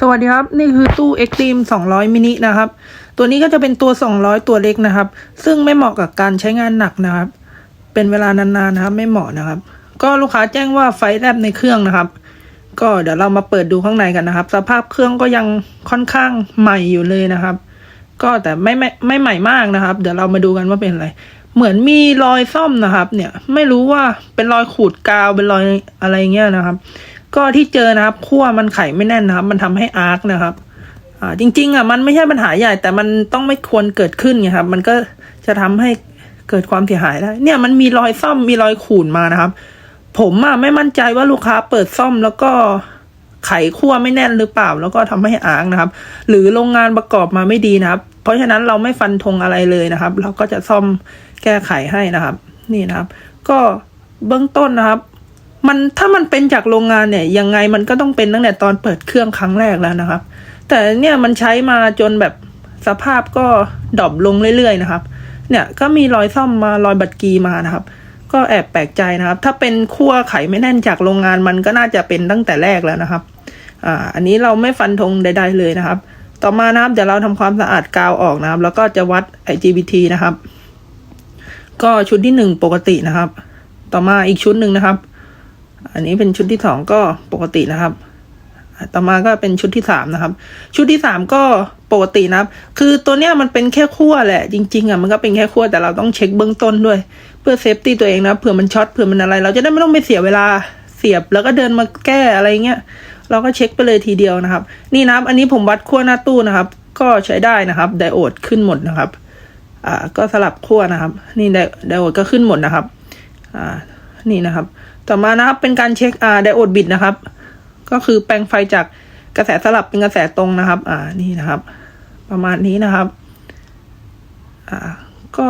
สวัสดีครับ นี่คือตู้ Extreme 200 มินินะครับ ตัวนี้ก็จะเป็นตัว 200 ตัวเล็กนะครับ ซึ่งไม่เหมาะกับการใช้งานหนักนะครับ เป็นเวลานานๆนะครับ ไม่เหมาะนะครับ ก็ลูกค้าแจ้งว่าไฟแลบในเครื่องนะครับ ก็เดี๋ยวเรามาเปิดดูข้างในกันนะครับ สภาพเครื่องก็ยังค่อนข้างใหม่อยู่เลยนะครับ ก็แต่ไม่ไม่ไม่ใหม่มากนะครับ เดี๋ยวเรามาดูกันว่าเป็นอะไร เหมือนมีรอยซ่อมนะครับ เนี่ยไม่รู้ว่าเป็นรอยขูดกาวเป็นรอยอะไรเงี้ยนะครับ ก็ที่เจอนะครับขั้วมันไขไม่แน่นนะครับ มันทำให้อาร์คนะครับอ่าจริง ๆอะมันไม่ใช่ปัญหาใหญ่ แต่มันต้องไม่ควรเกิดขึ้นไงครับ มันก็จะทำให้เกิดความเสียหายได้ เนี่ยมันมีรอยซ่อมมีรอยขูดมานะครับ ผมอะไม่มั่นใจว่าลูกค้าเปิดซ่อมแล้วก็ไขขั้วไม่แน่นหรือเปล่า แล้วก็ทำให้อาร์คนะครับ หรือโรงงานประกอบมาไม่ดีนะครับ เพราะฉะนั้นเราไม่ฟันธงอะไรเลยนะครับ เราก็จะซ่อมแก้ไขให้นะครับ นี่นะครับ ก็เบื้องต้นนะครับ มันถ้ามันเป็นจากโรงงานเนี่ยยังไงมันก็ต้องเป็นตั้งแต่ตอนเปิดเครื่องครั้งแรกแล้วนะครับ แต่เนี่ยมันใช้มาจนแบบสภาพก็ดรอปลงเรื่อยๆนะครับ เนี่ยก็มีรอยซ่อมมารอยบัตรกีมานะครับ ก็แอบแปลกใจนะครับ ถ้าเป็นขั้วไขไม่แน่นจากโรงงานมันก็น่าจะเป็นตั้งแต่แรกแล้วนะครับอ่าอันนี้เราไม่ฟันธงใด ๆเลยนะครับ ต่อมานะครับเดี๋ยวเราทำความสะอาดกาวออกนะครับ แล้วก็จะวัด IGBT นะครับ ก็ชุดที่หนึ่งปกตินะครับ ต่อมาอีกชุดหนึ่งนะครับ อันนี้เป็นชุดที่สองก็ปกตินะครับ ต่อมาก็เป็นชุดที่สามนะครับ ชุดที่สามก็ปกตินะครับ คือตัวเนี้ยมันเป็นแค่ขั้วแหละ จริงๆอะมันก็เป็นแค่ขั้วแต่เราต้องเช็คเบื้องต้นด้วย เพื่อเซฟตี้ตัวเองนะเผื่อมันช็อตเผื่อมันอะไร เราจะได้ไม่ต้องไปเสียเวลาเสียบแล้วก็เดินมาแก้อะไรเงี้ยเราก็เช็คไปเลยทีเดียวนะครับ นี่นะครับ อันนี้ผมวัดขั้วหน้าตู้นะครับ ก็ใช้ได้นะครับ ไดโอดขึ้นหมดนะครับ อ่า ก็สลับขั้วนะครับ นี่ไดไดโอดก็ขึ้นหมดนะครับ อ่า นี่นะครับ ต่อมานะครับเป็นการเช็คอ่าไดโอดบิดนะครับ ก็คือแปลงไฟจากกระแสสลับเป็นกระแสตรงนะครับ อ่านี่นะครับ ประมาณนี้นะครับ อ่า ก็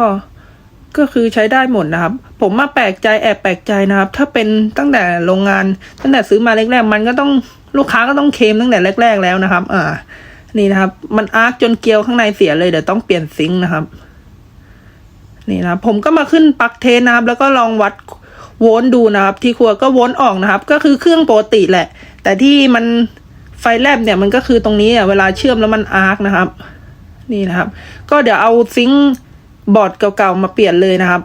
ก็คือใช้ได้หมดนะครับ ผมมาแปลกใจแอบแปลกใจนะครับ ถ้าเป็นตั้งแต่โรงงาน ตั้งแต่ซื้อมาแรกๆมันก็ต้องลูกค้าก็ต้องเคมตั้งแต่แรก ๆ แล้วนะครับ อ่า นี่นะครับ มันอาร์คจนเกลียวข้างในเสียเลยเดี๋ยวต้องเปลี่ยนซิงค์นะครับ นี่นะผมก็มาขึ้นปักเทสนะครับ แล้วก็ลองวัด วลต์ดูนะครับ ที่ครัวก็วลต์ออกนะครับ ก็คือเครื่องปกติแหละ แต่ที่มันไฟแลบเนี่ยมันก็คือตรงนี้อะเวลาเชื่อมแล้วมันอาร์คนะครับ นี่นะครับ ก็เดี๋ยวเอาซิงค์บอร์ดเก่าๆมาเปลี่ยนเลยนะครับ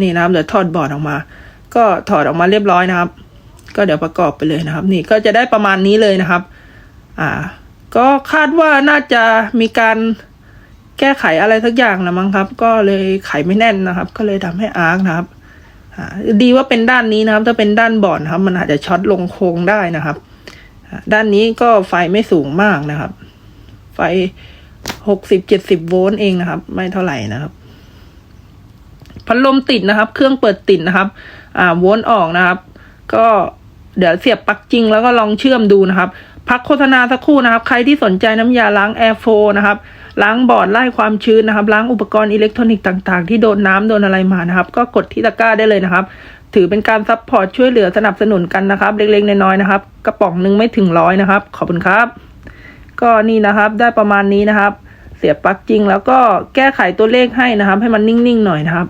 นี่นะครับเดี๋ยวถอดบอร์ดออกมา ก็ถอดออกมาเรียบร้อยนะครับ ก็เดี๋ยวประกอบไปเลยนะครับ นี่ก็จะได้ประมาณนี้เลยนะครับ อ่า ก็คาดว่าน่าจะมีการแก้ไขอะไรสักอย่างนะมั้งครับ ก็เลยไขไม่แน่นนะครับ ก็เลยทำให้อาร์คนะครับ ดีว่าเป็นด้านนี้นะครับ ถ้าเป็นด้านบ่อนครับ มันอาจจะช็อตลงโค้งได้นะครับ ด้านนี้ก็ไฟไม่สูงมากนะครับ ไฟหกสิบเจ็ดสิบโวลต์เองนะครับ ไม่เท่าไหร่นะครับพัดลมติดนะครับ เครื่องเปิดติดนะครับ อ่าโวลต์ออกนะครับ ก็เดี๋ยวเสียบปลั๊กจริงแล้วก็ลองเชื่อมดูนะครับ พักโฆษณาสักครู่นะครับ ใครที่สนใจน้ำยาล้างแอร์โฟนะครับ ล้างบอร์ดไล่ความชื้นนะครับ ล้างอุปกรณ์อิเล็กทรอนิกส์ต่างๆ ที่โดนน้ำโดนอะไรมานะครับ ก็กดที่ตะกร้าได้เลยนะครับ ถือเป็นการซัพพอร์ตช่วยเหลือสนับสนุนกันนะครับ เล็กๆน้อยๆนะครับ กระป๋องหนึ่งไม่ถึงร้อยนะครับ ขอบคุณครับ ก็นี่นะครับได้ประมาณนี้นะครับ เสียบปลั๊กจริง แล้วก็แก้ไขตัวเลขให้นะครับ ให้มันนิ่งๆหน่อยนะครับ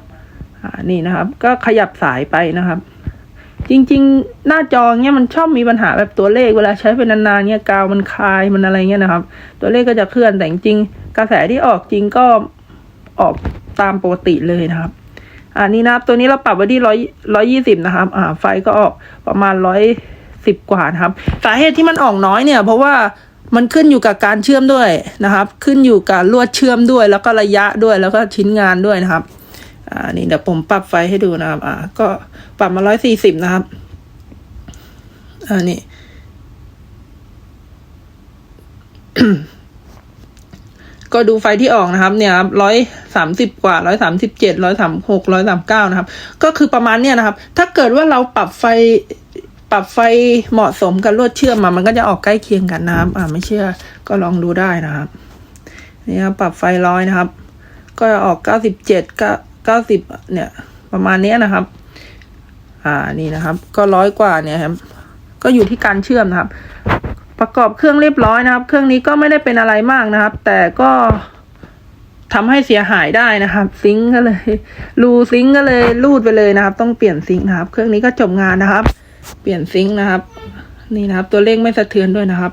อ่านี่นะครับ ก็ขยับสายไปนะครับจริงๆ หน้าจอเนี้ยมันชอบมีปัญหาแบบตัวเลขเวลาใช้เป็นนานๆเนี้ยกาวมันคลายมันอะไรเงี้ยนะครับ ตัวเลขก็จะเคลื่อนแต่จริง กระแสที่ออกจริงก็ออกตามปกติเลยนะครับอ่านี่นะตัวนี้เราปรับไว้ที่ร้อยร้อยี่สิบนะครับ อ่า ไฟก็ออกประมาณร้อยสิบกว่านะครับ สาเหตุที่มันออกน้อยเนี่ย เพราะว่ามันขึ้นอยู่กับการเชื่อมด้วยนะครับ ขึ้นอยู่กับลวดเชื่อมด้วย แล้วก็ระยะด้วยแล้วก็ชิ้นงานด้วยนะครับ อ่า นี่เดี๋ยวผมปรับไฟให้ดูนะครับ อ่า ก็ปรับมาร้อยสี่สิบนะครับ อ่า นี่ ก็ดูไฟที่ออกนะครับเนี่ยครับร้อยสามสิบกว่าร้อยสามสิบเจ็ดร้อยสามหกร้อยสามเก้านะครับ ก็คือประมาณเนี้ยนะครับ ถ้าเกิดว่าเราปรับไฟปรับไฟเหมาะสมกับลวดเชื่อมมามันก็จะออกใกล้เคียงกันนะครับ อ่าไม่เชื่อก็ลองดูได้นะครับนี่ครับปรับไฟร้อยนะครับ ก็ออกเก้าสิบเจ็ดเก้าเก้าสิบเนี่ย ประมาณเนี้ยนะครับ อ่านี่นะครับ ก็ร้อยกว่าเนี่ยครับก็อยู่ที่การเชื่อมนะครับ ประกอบเครื่องเรียบร้อยนะครับ เครื่องนี้ก็ไม่ได้เป็นอะไรมากนะครับ แต่ก็ทำให้เสียหายได้นะครับ ซิงค์ก็เลยรูซิงค์ก็เลยรูดไปเลยนะครับ ต้องเปลี่ยนซิงค์นะครับ เครื่องนี้ก็จบงานนะครับ เปลี่ยนซิงค์นะครับ นี่นะครับ ตัวเลขไม่สะเทือนด้วยนะครับ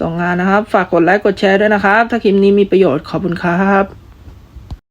ส่งงานนะครับ ฝากกดไลค์กดแชร์ด้วยนะครับ ถ้าคลิปนี้มีประโยชน์ขอบคุณครับ